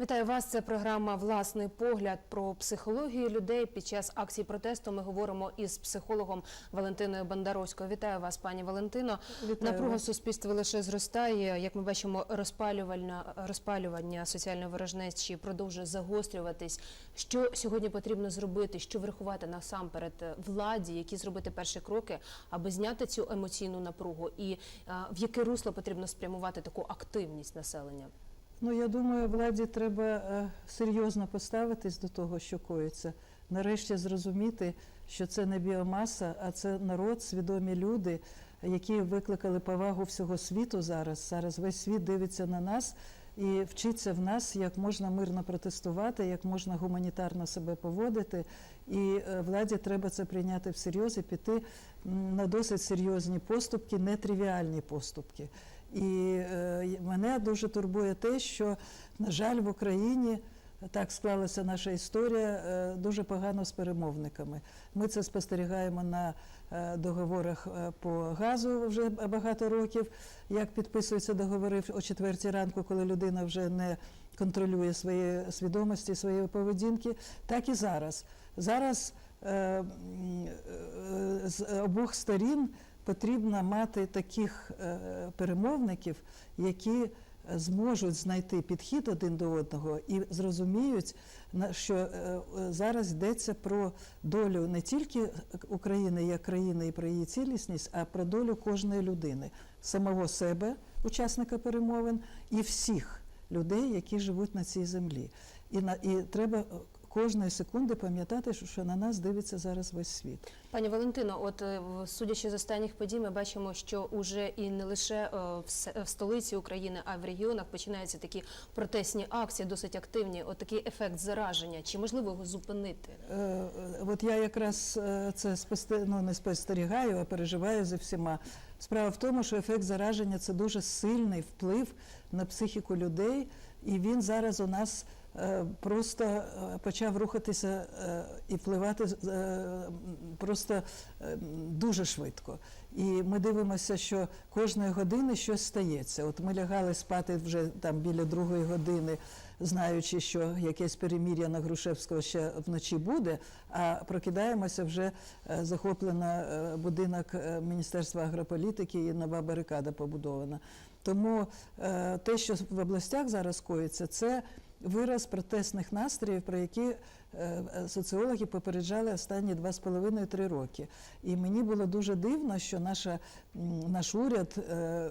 Вітаю вас. Це програма Власний погляд про психологію людей. Під час акції протесту ми говоримо із психологом Валентиною Бандаровською. Вітаю вас, пані Валентино. Вітаю Напруга суспільства лише зростає. Як ми бачимо, розпалювальна розпалювання соціальної ворожнечі продовжує загострюватись. Що сьогодні потрібно зробити? Що врахувати насамперед владі, які зробити перші кроки, аби зняти цю емоційну напругу, і а, в яке русло потрібно спрямувати таку активність населення? Ну, я думаю, владі треба е, серйозно поставитись до того, що коїться. Нарешті зрозуміти, що це не біомаса, а це народ, свідомі люди, які викликали повагу всього світу зараз. Зараз весь світ дивиться на нас і вчиться в нас, як можна мирно протестувати, як можна гуманітарно себе поводити. І е, владі треба це прийняти всерйоз і піти на досить серйозні поступки, нетривіальні поступки. І е, мене дуже турбує те, що, на жаль, в Україні так склалася наша історія е, дуже погано з перемовниками. Ми це спостерігаємо на е, договорах по газу вже багато років. Як підписуються договори о четвертій ранку, коли людина вже не контролює свої свідомості, своєї поведінки, так і зараз. Зараз з обох сторін потрібно мати таких е, перемовників, які зможуть знайти підхід один до одного і зрозуміють, що е, зараз йдеться про долю не тільки України як країни і про її цілісність, а про долю кожної людини, самого себе, учасника перемовин, і всіх людей, які живуть на цій землі. І на і треба кожної секунди пам'ятати, що- на нас дивиться зараз весь світ. Пані Валентино, от е, судячи з останніх подій, ми бачимо, що уже і не лише е, в столиці України, а й в регіонах починаються такі протестні акції, досить активні. От такий ефект зараження. Чи можливо його зупинити? Е, е, От я якраз е, це ну, не спостерігаю, а переживаю за всіма. Справа в тому, що ефект зараження це дуже сильний вплив на психіку людей, і він зараз у нас е, просто е, почав рухатися е, і впливати просто дуже швидко. І ми дивимося, що кожної години щось стається. От ми лягали спати вже там біля другої години, знаючи, що якесь перемір'я на Грушевського ще вночі буде, а прокидаємося вже захоплено будинок Міністерства агрополітики і нова барикада побудована. Тому е, те, що в областях зараз коїться, це вираз протестних настроїв, про які соціологи попереджали останні два з половиною три роки. І мені було дуже дивно, що наша, наш уряд е,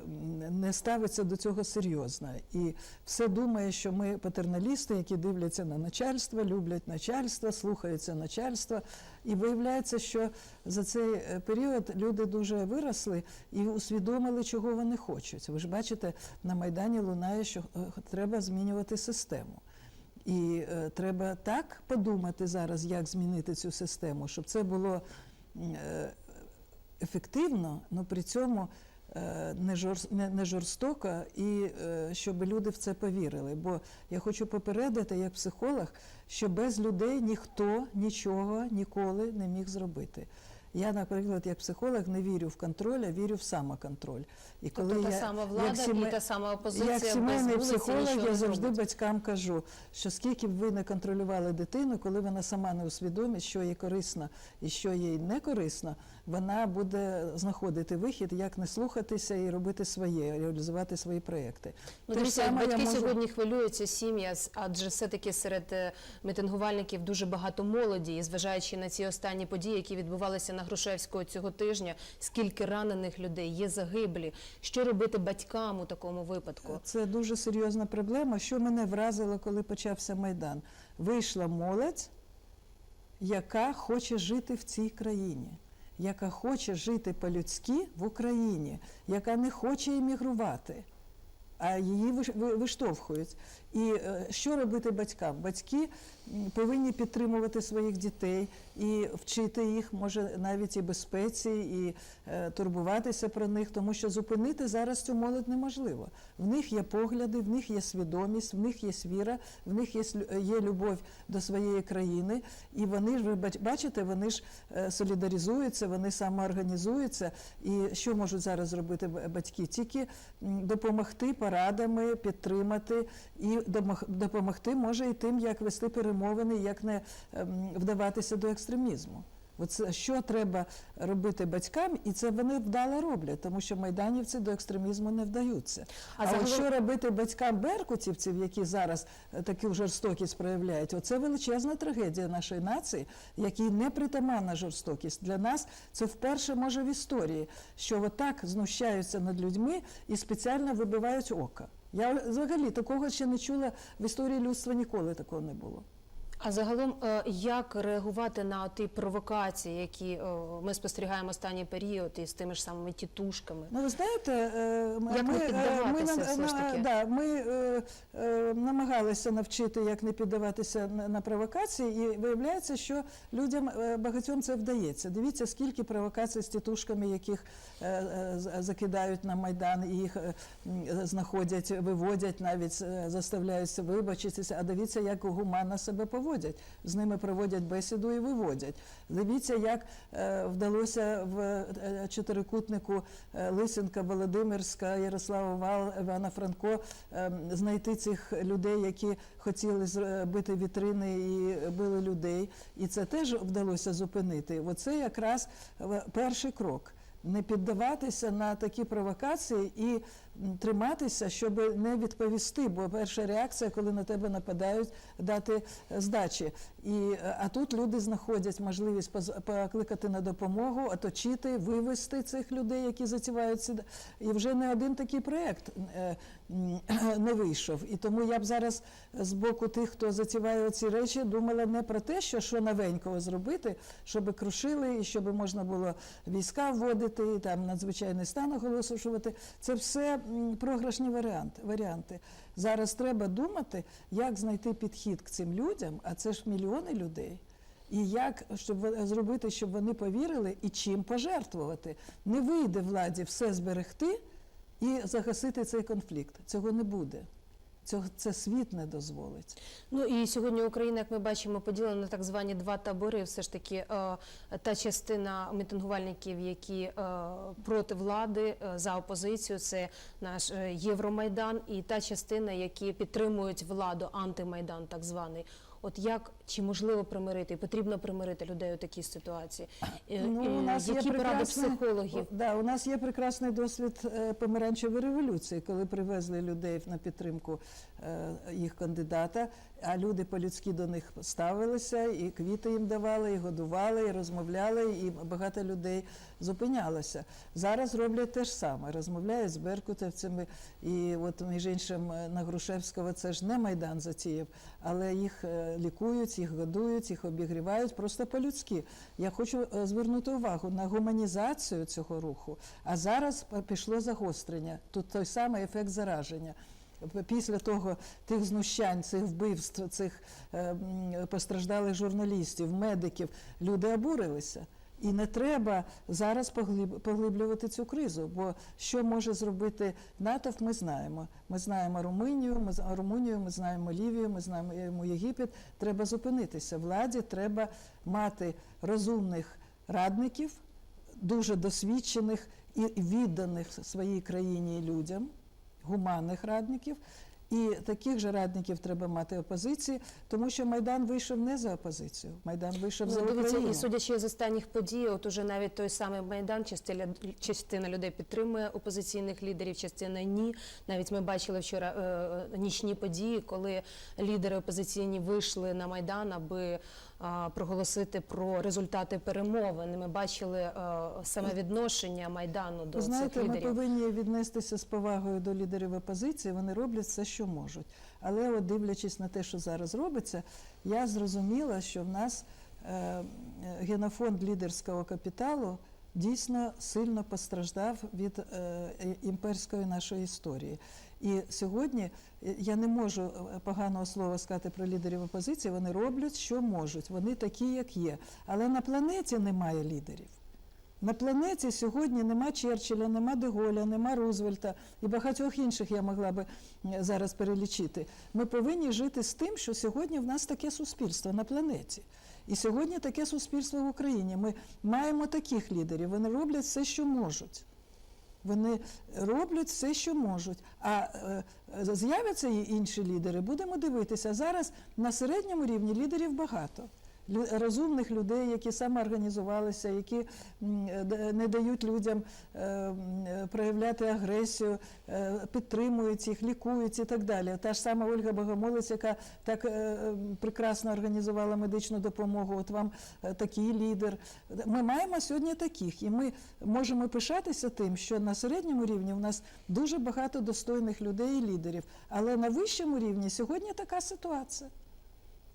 не ставиться до цього серйозно. І все думає, що ми патерналісти, які дивляться на начальство, люблять начальство, слухаються начальства. І виявляється, що за цей е, період люди дуже виросли і усвідомили, чого вони хочуть. Ви ж бачите, на Майдані лунає, що е, треба змінювати систему. І е, треба так подумати зараз, як змінити цю систему, щоб це було е, ефективно, але при цьому е, не, жорс- не, не жорстоко, і е, щоб люди в це повірили. Бо я хочу попередити, як психолог, що без людей ніхто нічого ніколи не міг зробити. Я, наприклад, як психолог не вірю в контроль, а вірю в самоконтроль. І Тобто та сама влада і та сама опозиція як сімейний психолог, я завжди зробить. батькам кажу, що скільки б ви не контролювали дитину, коли вона сама не усвідомить, що їй корисно і що їй не корисно, вона буде знаходити вихід, як не слухатися і робити своє, реалізувати свої проекти. Ну, саме батьки можу- сьогодні хвилюються сім'я, адже все-таки серед е, мітингувальників дуже багато молоді, і зважаючи на ці останні події, які відбувалися на Грушевського цього тижня, скільки ранених людей, є загиблі. Що робити батькам у такому випадку? Це дуже серйозна проблема. Що мене вразило, коли почався Майдан? Вийшла молодь, яка хоче жити в цій країні, яка хоче жити по-людськи в Україні, яка не хоче іммігрувати, а її виштовхують. І е, що робити батькам? Батьки повинні підтримувати своїх дітей і вчити їх, може, навіть і безпеці, і е, турбуватися про них, тому що зупинити зараз цю молодь неможливо. В них є погляди, в них є свідомість, в них є віра, в них є, є любов до своєї країни, і вони ж ви бачите, вони ж е, солідаризуються, вони самоорганізуються. І що можуть зараз зробити батьки? Тільки допомогти, порадами підтримати і домог- допомогти може і тим, як вести перемовини, як не ем, вдаватися до екстремізму. Оце що треба робити батькам, і це вони вдало роблять, тому що майданівці до екстремізму не вдаються. А А, загалом- от що робити батькам беркутівців, які зараз е, таку жорстокість проявляють? Оце величезна трагедія нашої нації, якій не притаманна жорстокість. Для нас це вперше може в історії, що отак знущаються над людьми і спеціально вибивають ока. Я взагалі такого ще не чула в історії людства ніколи такого не було. А загалом, е, як реагувати на ті провокації, які е, ми спостерігаємо останній період із тими ж самими тітушками? Ну, ви знаєте, е, Як ми, е, нам- все ж таки? Да, ми намагалися навчити, як не піддаватися на, провокації, і виявляється, що людям багатьом це вдається. Дивіться, скільки провокацій з тітушками, яких закидають на майдан, і їх знаходять, виводять, навіть заставляються вибачитися. А дивіться, як гуманно себе поводять. З ними проводять бесіду і виводять. Дивіться, як е, вдалося в е, чотирикутнику е, Лисенка, Володимирська, Ярослава Вал, Івана Франко е, знайти цих людей, які хотіли зробити вітрини і били людей. І це теж вдалося зупинити. Оце якраз перший крок. Не піддаватися на такі провокації і триматися, щоб не відповісти. Бо перша реакція, коли на тебе нападають, дати е, здачі. І, е, а тут люди знаходять можливість покликати на допомогу, оточити, вивести цих людей, які затівають ці. І вже не один такий проєкт е, не вийшов. І тому я б зараз з боку тих, хто затіває ці речі, думала не про те, що, що новенького зробити, щоб крушили, і щоб можна було війська вводити, і там надзвичайний стан оголошувати. Це все програшні варіанти. варіанти. Зараз треба думати, як знайти підхід к цим людям, а це ж мільйони людей. І як щоб зробити, щоб вони повірили і чим пожертвувати. Не вийде владі все зберегти і загасити цей конфлікт. Цього не буде. Цього це світ не дозволить. Ну і сьогодні Україна, як ми бачимо, поділена на так звані два табори. Все ж таки, е, та частина мітингувальників, які е, проти влади е, за опозицію, це наш Євромайдан, і та частина, які підтримують владу, антимайдан, так званий. От як чи можливо примирити, потрібно примирити людей у такій ситуації? Е, Ну, е, які поради психологів? Да, у нас є прекрасний досвід е, помаранчевої революції, коли привезли людей на підтримку їх кандидата, а люди по-людськи до них ставилися, і квіти їм давали, і годували, і розмовляли, і багато людей зупинялося. Зараз роблять те ж саме, розмовляють з беркутівцями, і от між іншим на Грушевського це ж не майдан затіяв, але їх лікують, їх годують, їх обігрівають просто по-людськи. Я хочу е, звернути увагу на гуманізацію цього руху. А зараз пішло загострення. Тут той самий ефект зараження. Після того тих знущань, цих вбивств, цих е, постраждалих журналістів, медиків, люди обурилися. І не треба зараз поглиб- поглиблювати цю кризу, бо що може зробити натовп, ми знаємо. Ми знаємо Румунію, ми Румунію, ми знаємо Лівію, ми знаємо Єгипет. Треба зупинитися. Владі треба мати розумних радників, дуже досвідчених і відданих своїй країні людям, гуманних радників. І таких же радників треба мати опозиції, тому що Майдан вийшов не за опозицію, Майдан вийшов за Ну, дивіться, Україну. і судячи з останніх подій, от уже навіть той самий майдан, частина, частина людей підтримує опозиційних лідерів, частина ні. Навіть ми бачили вчора е, нічні події, коли лідери опозиційні вийшли на майдан, аби е, проголосити про результати перемовин. Ми бачили саме відношення майдану до знаєте, цих ми повинні віднестися з повагою до лідерів опозиції. Вони роблять все, що можуть. Але от дивлячись на те, що зараз робиться, я зрозуміла, що в нас е, генофонд лідерського капіталу дійсно сильно постраждав від е, імперської нашої історії. І сьогодні е, я не можу е, поганого слова сказати про лідерів опозиції. Вони роблять, що можуть. Вони такі, як є. Але на планеті немає лідерів. На планеті сьогодні нема Черчилля, нема Деголя, нема Рузвельта і багатьох інших я могла би зараз перелічити. Ми повинні жити з тим, що сьогодні в нас таке суспільство на планеті. І сьогодні таке суспільство в Україні. Ми маємо таких лідерів. Вони роблять все, що можуть. Вони роблять все, що можуть. А е, з'являться інші лідери, будемо дивитися. Зараз на середньому рівні лідерів багато. Розумних людей, які самоорганізувалися, які не дають людям е, проявляти агресію, е, підтримують їх, лікують і так далі. Та ж сама Ольга Богомолець, яка так е, прекрасно організувала медичну допомогу. От вам такий лідер. Ми маємо сьогодні таких, і ми можемо пишатися тим, що на середньому рівні в нас дуже багато достойних людей і лідерів. Але на вищому рівні сьогодні така ситуація.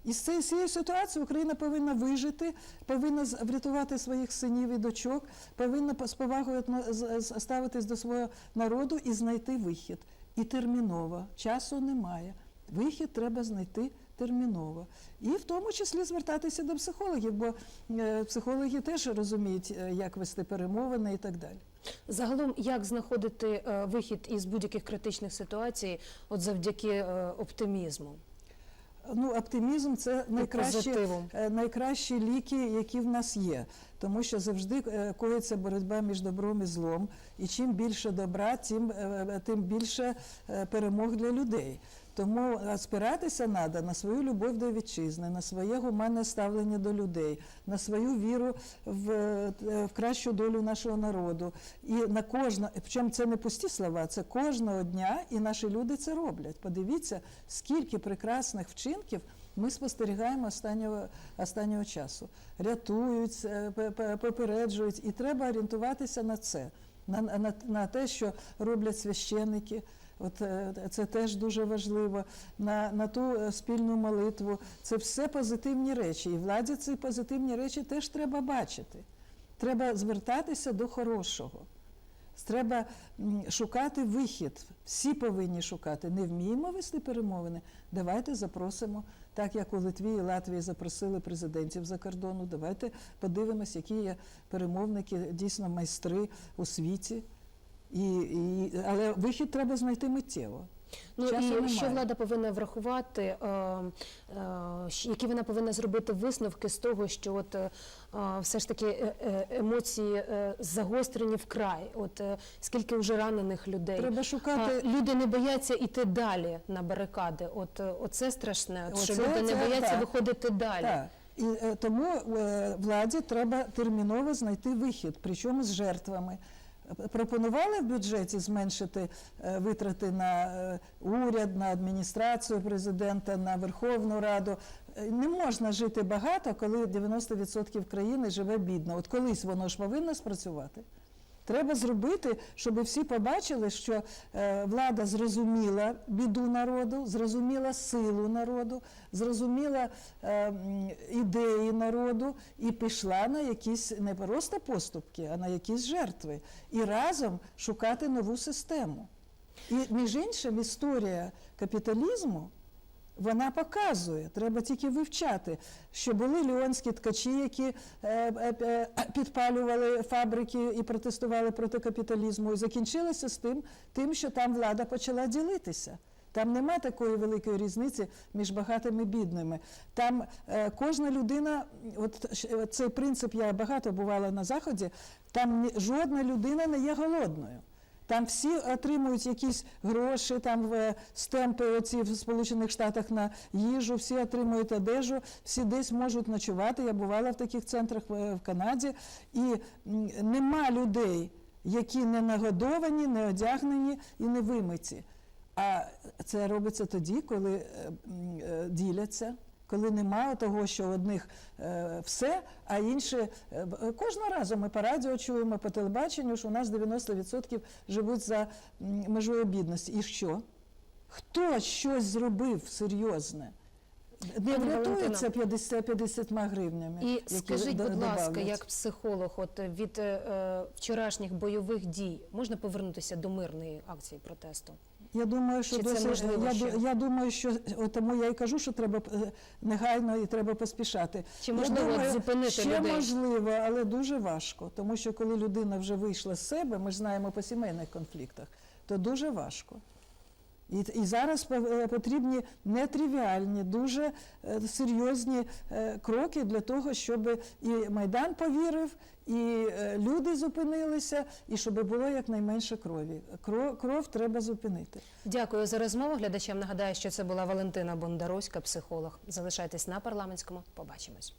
І з цієї- ситуації Україна повинна вижити, повинна врятувати своїх синів і дочок, повинна з повагою ставитись до свого народу і знайти вихід. І терміново. Часу немає. Вихід треба знайти терміново. І в тому числі звертатися до психологів, бо е, психологи теж розуміють, е, як вести перемовини і так далі. Загалом, як знаходити е, вихід із будь-яких критичних ситуацій, от завдяки оптимізму? Ну, оптимізм це найкращі, е, найкращі ліки, які в нас є. Тому що завжди е, коїться боротьба між добром і злом. І чим більше добра, тим, е, тим більше перемог для людей. Тому е, спиратися треба на свою любов до вітчизни, на своє гуманне ставлення до людей, на свою віру в, е, в кращу долю нашого народу. І на кожна, причому це не пусті слова, це кожного дня, і наші люди це роблять. Подивіться, скільки прекрасних вчинків ми спостерігаємо останнього, останнього часу. Рятують, е, пе- пе- попереджують, і треба орієнтуватися на це, на, на, на те, що роблять священники. От е, це теж дуже важливо. На, на ту е, спільну молитву. Це все позитивні речі. І владі ці позитивні речі теж треба бачити. Треба звертатися до хорошого. Треба шукати вихід. Всі повинні шукати. Не вміємо вести перемовини. Давайте запросимо, так як у Литві і Латвії запросили президентів за кордону. Давайте подивимось, які є перемовники, дійсно майстри у світі. І, і, але вихід треба знайти миттєво. Ну Часу і немає. що влада повинна врахувати, е, е, які вона повинна зробити висновки з того, що от е, все ж таки емоції загострені вкрай. От скільки вже ранених людей. Треба шукати А, люди не бояться йти далі на барикади. От оце страшне, от, що люди не бояться так. виходити далі. Так. І тому владі треба терміново знайти вихід, причому з жертвами. Пропонували в бюджеті зменшити е, витрати на е, уряд, на адміністрацію президента, на Верховну Раду. Е, Не можна жити багато, коли 90% країни живе бідно. От колись воно ж повинно спрацювати. Треба зробити, щоб всі побачили, що е, влада зрозуміла біду народу, зрозуміла силу народу, зрозуміла е, ідеї народу і пішла на якісь не просто поступки, а на якісь жертви. І разом шукати нову систему. І між іншим, історія капіталізму. Вона показує, треба тільки вивчати, що були ліонські ткачі, які е, е, е, підпалювали фабрики і протестували проти капіталізму. І закінчилося з тим, тим, що там влада почала ділитися. Там нема такої великої різниці між багатими і бідними. Там кожна людина, от цей принцип, я багато бувала на заході, там жодна людина не є голодною. Там всі отримують якісь гроші, там в стемпи оці в Сполучених Штатах на їжу, всі отримують одежу, всі десь можуть ночувати. Я бувала в таких центрах в в Канаді, і нема людей, які не нагодовані, не одягнені і не вимиті. А це робиться тоді, коли е, е, діляться. Коли немає того, що одних е, все, а інші е, кожного разу ми по радіо чуємо, по телебаченню, що у нас 90% живуть за межою бідності. І що? Хто щось зробив серйозне? Не врятується 50, 50 гривнями. І які скажіть, будь ласка, як психолог, от від е, е, вчорашніх бойових дій можна повернутися до мирної акції протесту? Я думаю, що Чи це досить, можливо я, ще? я думаю, що от тому я і кажу, що треба е, негайно і треба поспішати. Чи Я можливо думаю, зупинити ще людей? можливо, але дуже важко, тому що коли людина вже вийшла з себе, ми ж знаємо по сімейних конфліктах, то дуже важко. І, і зараз е, потрібні нетривіальні, дуже е, серйозні е, кроки для того, щоб і Майдан повірив, і люди зупинилися, і щоб було якнайменше крові. Кров, кров треба зупинити. Дякую за розмову. Глядачам нагадаю, що це була Валентина Бондаровська, психолог. Залишайтесь на парламентському. Побачимось.